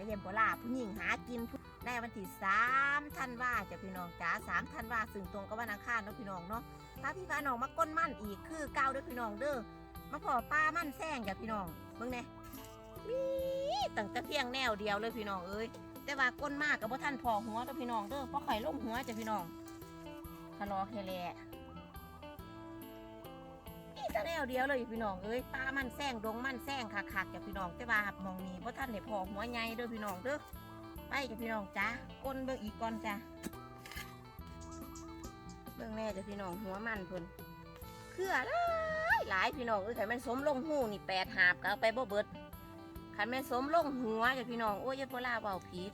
จะเย็นโบลาผู้หญิงหากินในวันที่สามธันว่าจะพี่น้องจ๋าสามธันว่าซึ่งตรงกับวันอังคารเนาะพี่น้องเนาะถ้าพี่พาน้องมาก้นมั่นอีกคือเก้าเด้อพี่น้องเด้อมาพอป้ามั่นแซงจ้ะพี่น้องเบิ่งแน่มีตั้งแต่เพียงแนวเดียวเลยพี่น้องเอ้ยแต่ว่าก้นมากกับว่ท่านพอหัวเด้อพี่น้องเด้อเพราะไข่ลงหัวจ้ะพี่น้องทะเลาะแค่แหละ แต่แนวเดียวเลยพี่น้องเอ้ยปลามันแซงดงมันแซงคักๆจ้ะพี่น้องแต่ว่าหับมองนี้เพราะท่านได้พอหัวใหญ่เด้อพี่น้องเด้อไปจ้ะพี่น้องจ้าก้นเบิ่งอีกก่อนจ้ะเบิ่งแน่จ้ะพี่น้องหัวมันเพิ่นเครือหลายหลายพี่น้องเอ้ยขันแม่นสมลงหูนี่แปดหาบก็เอาไปบ่เบิดขันแม่สมลงหัวจ้ะพี่น้องโอ้ยอยาโบลาเบาผิด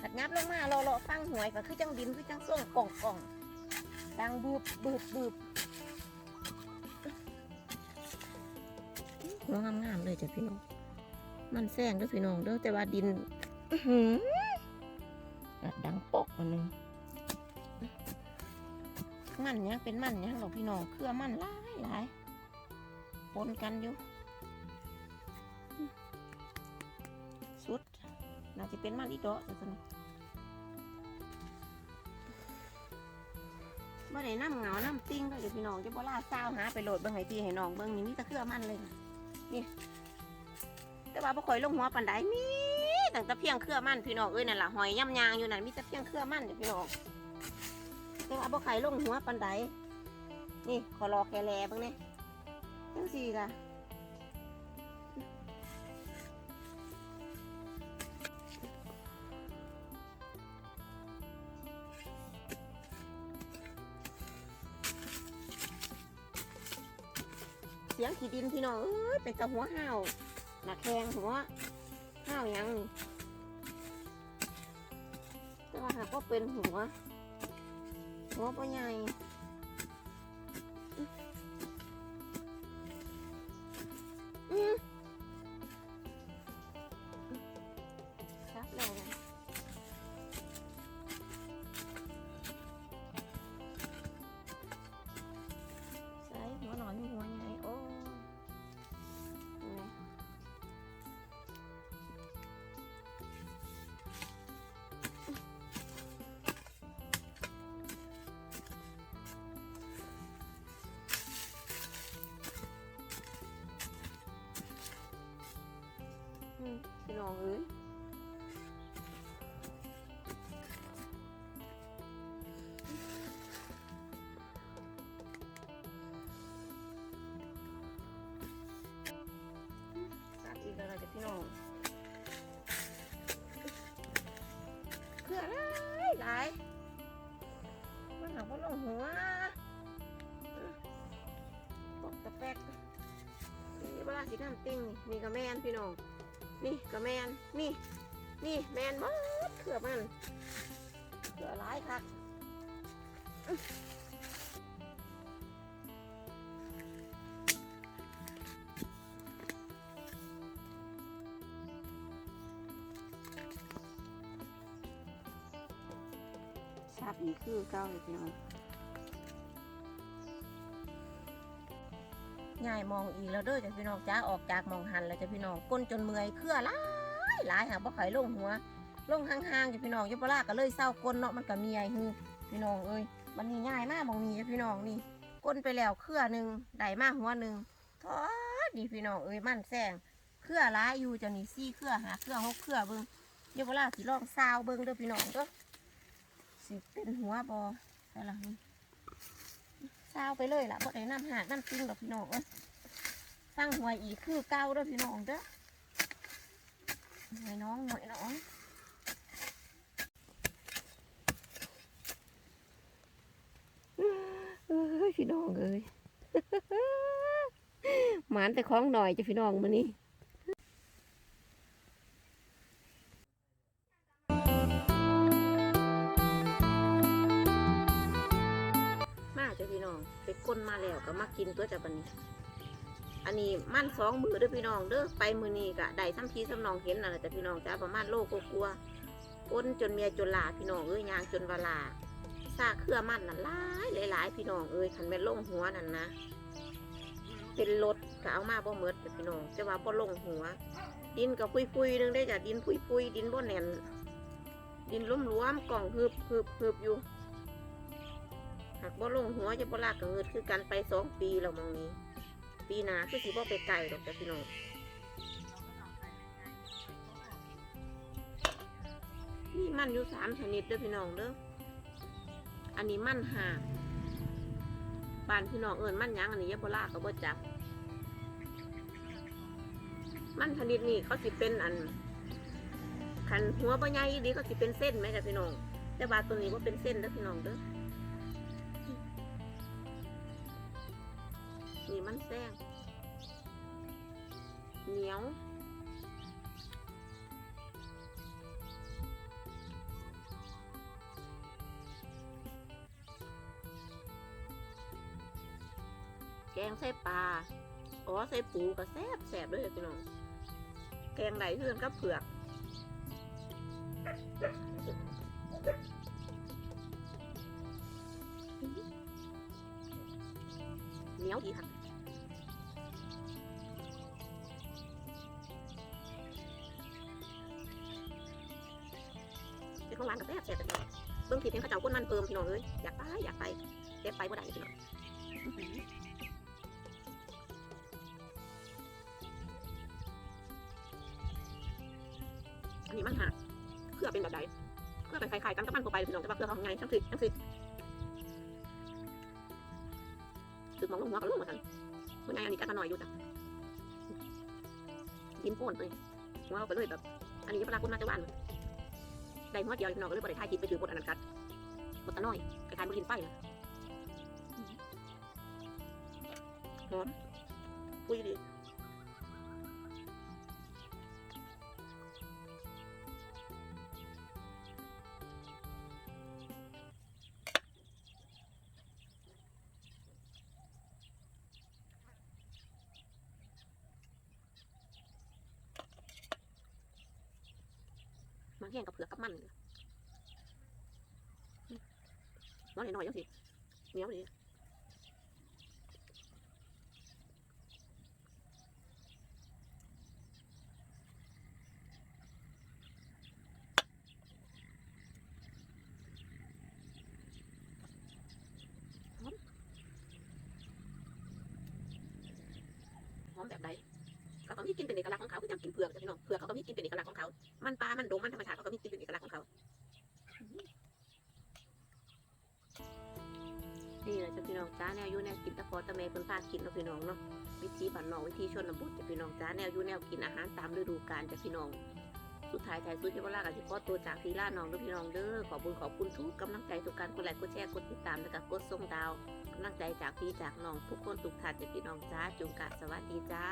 ขัดงับลงมาเราเราฟังหวยก็คือจังดินคือจังส่งกล่องกล่อง ดังบูบบูบบูบหัวงามๆเลยจ้ะพี่น้อง มันแซงเด้อพี่น้องเด้อแต่ว่าดินดังปอกมันนึงมันเนี่ยงเป็นมันเนี่ยงหรอกพี่น้องเครือมันหลายหลายปนกันอยู่ สุด น่าจะเป็นมันอีกดอกจ้ะตัวนี้ บ่ได้น้ำเหงาน้ำติ้งก็เดี๋ยวพี่น้องจะบ่ล่าซาหาไปโหลดเบิ่งให้พี่ให้น้องเบิ่งนี่มีตะเครือมันเลยนะนี่ แต่ว่าบ่ค่อยลงหัวปันไดมีตั้งแต่เพียงเครือมันพี่น้องเอ้ยนั่นล่ะหอยย่ำยางอยู่นั่นมีแต่เพียงเครือมันเดี๋ยวพี่น้องแต่ว่าบ่ค่อยลงหัวปันไดนี่ขอรอแกแลเบิ่งนี่จังสี่ล่ะ ขี้ดินพี่น้องเอ้ยเป็นตะหัวห้าวหนักแขงหัวห้าวยังนี่แต่ว่าหากว่าเป็นหัวหัวปใหญ่ พี่น้องเอ้ยสัตว์อีกแล้วจะพี่น้องเพื่ออะไรหลายมันหาว่าลงหัวปอกตะแปกนี่เวลาสิทำติ้งนี่ก็แมนพี่น้อง นี่ก็แมนนี่ นี่แมนหมดเขือมันเขือร้ายคักชับอีกคือเก้าเลยพี่น้อง ยายมองอีกแล้วเด้อจ้ะพี่น้องจ้าออกจากมองหันแล้วจ้ะพี่น้องก้นจนเมื่อยเครือหลายหลายหาบ่ไข่ลงหัว ลงห่างๆจ้ะพี่น้องอยบลาก็เลยเศร้าก้นเนาะมันก็มีไอ้ฮือพี่น้องเอ้ยมันนี่ง่ายมากมองนี้จ้ะพี่น้องนี่ก้นไปแล้วเครือหนึ่งได้มากหัวหนึ่งทอดดีพี่น้องเอ้ยมันแซงเครือหลายอยู่จ้ะนี่ซี่เครือหาเครือหกเครือเบิ่งอยบลาสิลองซาวเบิ่งเด้อพี่น้องเด้อสิเป็นหัวบอใช่ละนี่ซาวไปเลยล่ะบ่ได้น้ำหาน้ำติ้งดอกพี่น้องเอ้ย ฟังหวยอีกคือเก้าเด้อพี่น้องเด้อหน่อยน้องหน่อยน้องเอ้ยพี่น้องเอ้ยหมานแต่ของหน่อยจะพี่น้องมานี่มาจ้ะพี่น้องไปก้นมาแล้วก็มากินตัวจ้ะบันนี้ อันนี้มันสองมือเด้อพี่น้องเด้อไปมือนี้กะได้ซ้ำพีซ้ำนองเห็นนั่นแหละจ้ะพี่น้องจ้าประมาณโลกกลัวก้นจนเมียจนลาพี่น้องเอ้ยยางจนวาลาซาเครือมันนั่นหลายหลายพี่น้องเอ้ยขันแม่นลงหัวนั่นนะเป็นรถก็เอามาบ่เมดจ้ะพี่น้องแต่ว่าบ่ลงหัว ดินกับปุยๆนึงได้จ้ะดินปุยๆดินบ่แน่นดินล้มรวมกล่องฮึบฮึบฮึบอยู่หากบ่ลงหัวจะบ่ลากกับเงิดคือกันไปสองปีแล้วมองนี้ ปีหนาคือสิบ่ไปไกลดอกจ้ะพี่น้องนี่มันอยู่สามชนิดเด้อพี่น้องเด้อ อันนี้มันหากบ้านพี่น้องเอิญมันยังอันนี้ยะบ่ลากก็บ่จับมันชนิดนี้เขาสิเป็นอันขันหัวปะใหญ่ดีก็สิเป็นเส้นไหมจ้ะพี่น้อง แต่บาตัวนี้ว่าเป็นเส้นเด้อพี่น้องเด้อ นี่มันแซงเหนียว แกงใส่ปลา อ๋อ ใส่ปูก็แซ่บแซ่บด้วยพี่น้อง แกงไหนเพื่อนก็เผือก เหนียวดีค่ะเป็นของหวานกับแซ่บแซ่บแต่เบื้องผิดเพียงข้าเจ้าก้นมันเพิ่มพี่น้องเอ้ยอยากไปอยากไปเก็บไปบ่ได้พี่น้องอันนี้มันหักเครือเป็นแบบใดเครือเป็นคล้ายๆกันกับมันทั่วไปพี่น้องแต่ว่าเครือเขาไงทั้งสิทั้งสิ คือมองลงหัวก็ลงมาทันมันไงอันนี้ก็หน่อยอยู่จ้ะกินโป่นเลยหัวเอาไปเลยแบบ อันนี้เวลาคุณมาจะหวานได้หัวเดียวพี่น้องก็เลยบริทายกินไปถือบทอันนั้นกัดบทตะน้อยคล้ายๆบทกินไฟนะหอมคุยดี มันแห้งกับเผือกกับมันเลยน้อยหน่อยๆยังสิเหนียวดีหอมแบบใดเขาก็มีกลิน เป็นเอกลักษณ์ของเขาคือจังกินเผือกจ้ะพี่น้องเผือกเขาก็มีกินเป็นเอกลักษณ์ของเขา มันปลา มันดงมันธรรมชาติเขาก็มีกินเป็นเอกลักษณ์ของเขา นี่แหละจ้ะพี่น้องจ้าแนวอยูแนวกินตะพอตะเมเพิ่นพากินเนาะพี่น้องเนาะ วิธีบ้านนอกวิธีชนบทจ้ะพี่น้องจ้าแนวอยูแนวกินอาหารตามฤดูกาลจ้ะพี่น้องสุดท้ายท้ายสุดที่ว่าลากับที่พ่อตัวจากพีล่าน้องด้วยพี่น้องเด้อขอบคุณขอบคุณทุกกำลังใจทุกการกดไลค์กดแชร์กดติดตามแล้วก็กดส่งดาวกำลังใจจากพี่จากน้องทุกคนทุกท่านจ้ะพี่น้องจ้าจุงกะสวัสดีจ้า